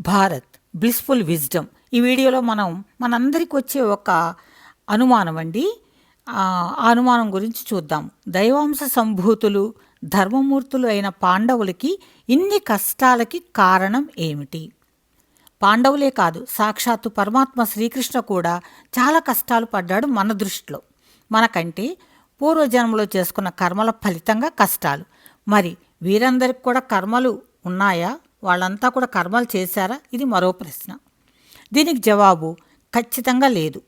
Bharat blissful wisdom ఈ వీడియోలో మనం మనందరికి వచ్చే ఒక అనుమానం అండి. ఆ అనుమానం గురించి చూద్దాం. దైవాంశ సంభూతులు ధర్మమూర్తులు అయిన పాండవులకి ఇన్ని కష్టాలకి కారణం ఏమిటి? పాండవులే కాదు సాక్షాత్తు పరమాత్మ శ్రీకృష్ణ కూడా చాలా కష్టాలు పడ్డాడు మన దృష్టిలో. మనకంటే పూర్వజన్మలో చేసుకున్న కర్మల ఫలితంగా కష్టాలు. మరి వీరందరికి కూడా కర్మలు ఉన్నాయా? వాళ్ళంతా కూడా కర్మలు చేశారా? ఇది మరో ప్రశ్న. దీనికి జవాబు ఖచ్చితంగా లేదు.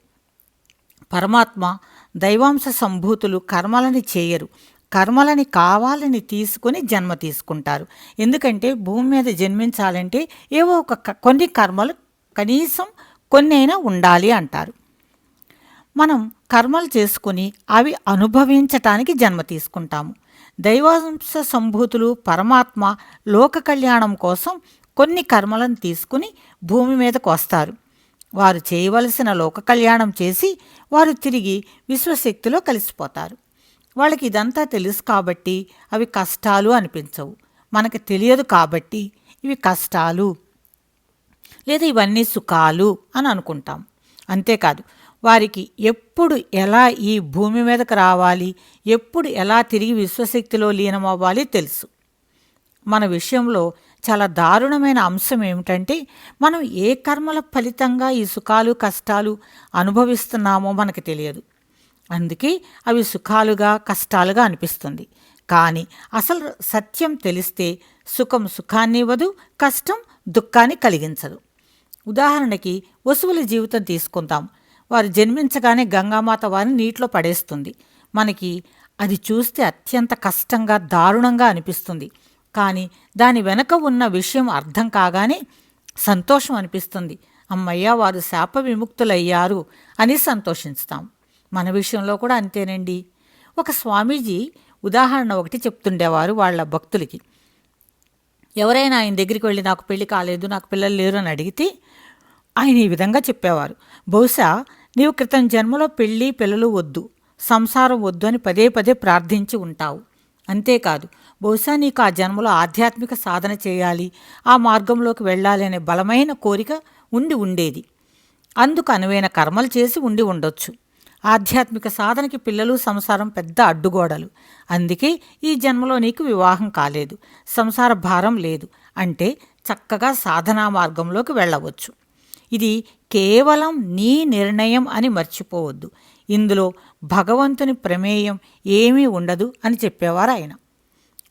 పరమాత్మ దైవాంశ సంభూతులు కర్మలని చేయరు. కర్మలని కావాలని తీసుకొని జన్మ తీసుకుంటారు. ఎందుకంటే భూమి మీద జన్మించాలంటే ఏవో ఒక క- కొన్ని కర్మలు కనీసం కొన్ని అయినా ఉండాలి అంటారు. మనం కర్మలు చేసుకుని అవి అనుభవించటానికి జన్మ తీసుకుంటాము. దైవాంశ సంభూతులు పరమాత్మ లోక కళ్యాణం కోసం కొన్ని కర్మలను తీసుకుని భూమి మీదకు వస్తారు. వారు చేయవలసిన లోక కళ్యాణం చేసి వారు తిరిగి విశ్వశక్తిలో కలిసిపోతారు. వాళ్ళకి ఇదంతా తెలుసు కాబట్టి అవి కష్టాలు అనిపించవు. మనకు తెలియదు కాబట్టి ఇవి కష్టాలు లేదా ఇవన్నీ సుఖాలు అని అనుకుంటాం. అంతేకాదు వారికి ఎప్పుడు ఎలా ఈ భూమి మీదకు రావాలి ఎప్పుడు ఎలా తిరిగి విశ్వశక్తిలో లీనమవ్వాలి తెలుసు. మన విషయంలో చాలా దారుణమైన అంశం ఏమిటంటే మనం ఏ కర్మల ఫలితంగా ఈ సుఖాలు కష్టాలు అనుభవిస్తున్నామో మనకు తెలియదు. అందుకే అవి సుఖాలుగా కష్టాలుగా అనిపిస్తుంది. కానీ అసలు సత్యం తెలిస్తే సుఖం సుఖాన్ని ఇవ్వదు కష్టం దుఃఖాన్ని కలిగించదు. ఉదాహరణకి వసువుల జీవితం తీసుకుందాం. వారు జన్మించగానే గంగామాత వారిని నీటిలో పడేస్తుంది. మనకి అది చూస్తే అత్యంత కష్టంగా దారుణంగా అనిపిస్తుంది. కానీ దాని వెనక ఉన్న విషయం అర్థం కాగానే సంతోషం అనిపిస్తుంది. అమ్మయ్య వారు శాప విముక్తులయ్యారు అని సంతోషిస్తాం. మన విషయంలో కూడా అంతేనండి. ఒక స్వామీజీ ఉదాహరణ ఒకటి చెప్తుండేవారు వాళ్ళ భక్తులకి. ఎవరైనా ఆయన దగ్గరికి వెళ్ళి నాకు పెళ్ళి కాలేదు నాకు పిల్లలు లేరు అని అడిగితే ఆయన ఈ విధంగా చెప్పేవారు. బహుశా నీవు క్రితం జన్మలో పెళ్ళి పిల్లలు వద్దు సంసారం వద్దు అని పదే పదే ప్రార్థించి ఉంటావు. అంతేకాదు బహుశా నీకు ఆ జన్మలో ఆధ్యాత్మిక సాధన చేయాలి ఆ మార్గంలోకి వెళ్ళాలి అనే బలమైన కోరిక ఉండి ఉండేది. అందుకు అనువైన కర్మలు చేసి ఉండి ఉండొచ్చు. ఆధ్యాత్మిక సాధనకి పిల్లలు సంసారం పెద్ద అడ్డుగోడలు. అందుకే ఈ జన్మలో నీకు వివాహం కాలేదు సంసార భారం లేదు అంటే చక్కగా సాధనా మార్గంలోకి వెళ్ళవచ్చు. ఇది కేవలం నీ నిర్ణయం అని మర్చిపోవద్దు. ఇందులో భగవంతుని ప్రమేయం ఏమీ ఉండదు అని చెప్పేవారు ఆయన.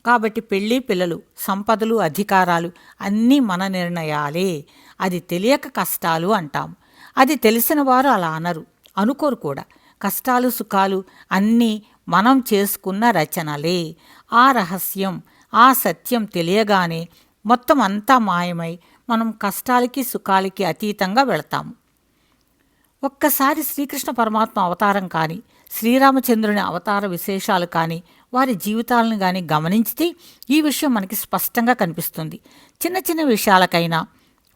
కాబట్టి పెళ్ళి పిల్లలు సంపదలు అధికారాలు అన్నీ మన నిర్ణయాలే. అది తెలియక కష్టాలు అంటాం అది తెలిసిన వారు అలా అనరు. అనుకోరు కూడా. కష్టాలు సుఖాలు అన్నీ మనం చేసుకున్న రచనలే. ఆ రహస్యం ఆ సత్యం తెలియగానే మొత్తం అంతా మాయమై మనం కష్టాలకి సుఖాలకి అతీతంగా వెళతాము. ఒక్కసారి శ్రీకృష్ణ పరమాత్మ అవతారం కానీ శ్రీరామచంద్రుని అవతార విశేషాలు కానీ వారి జీవితాలను కానీ గమనించితే ఈ విషయం మనకి స్పష్టంగా కనిపిస్తుంది. చిన్న చిన్న విషయాలకైనా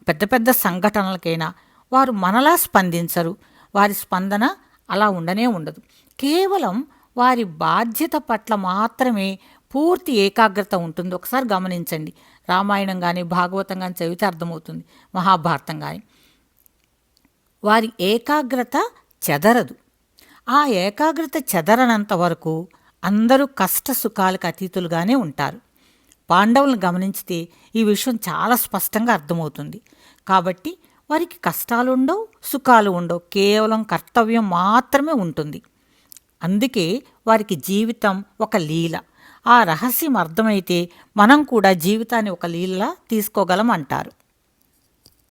పెద్ద పెద్ద సంఘటనలకైనా వారు మనలా స్పందించరు. వారి స్పందన అలా ఉండనే ఉండదు. కేవలం వారి బాధ్యత పట్ల మాత్రమే పూర్తి ఏకాగ్రత ఉంటుంది. ఒకసారి గమనించండి. రామాయణం కానీ భాగవతం కానీ చదివితే అర్థమవుతుంది. మహాభారతం కానీ వారి ఏకాగ్రత చెదరదు. ఆ ఏకాగ్రత చెదరనంత వరకు అందరూ కష్ట సుఖాలకు అతీతులుగానే ఉంటారు. పాండవులను గమనించితే ఈ విషయం చాలా స్పష్టంగా అర్థమవుతుంది. కాబట్టి వారికి కష్టాలు ఉండవు సుఖాలు ఉండవు. కేవలం కర్తవ్యం మాత్రమే ఉంటుంది. అందుకే వారికి జీవితం ఒక లీల. ఆ రహస్యం అర్థమైతే మనం కూడా జీవితాన్ని ఒక లీలలా తీసుకోగలం అంటారు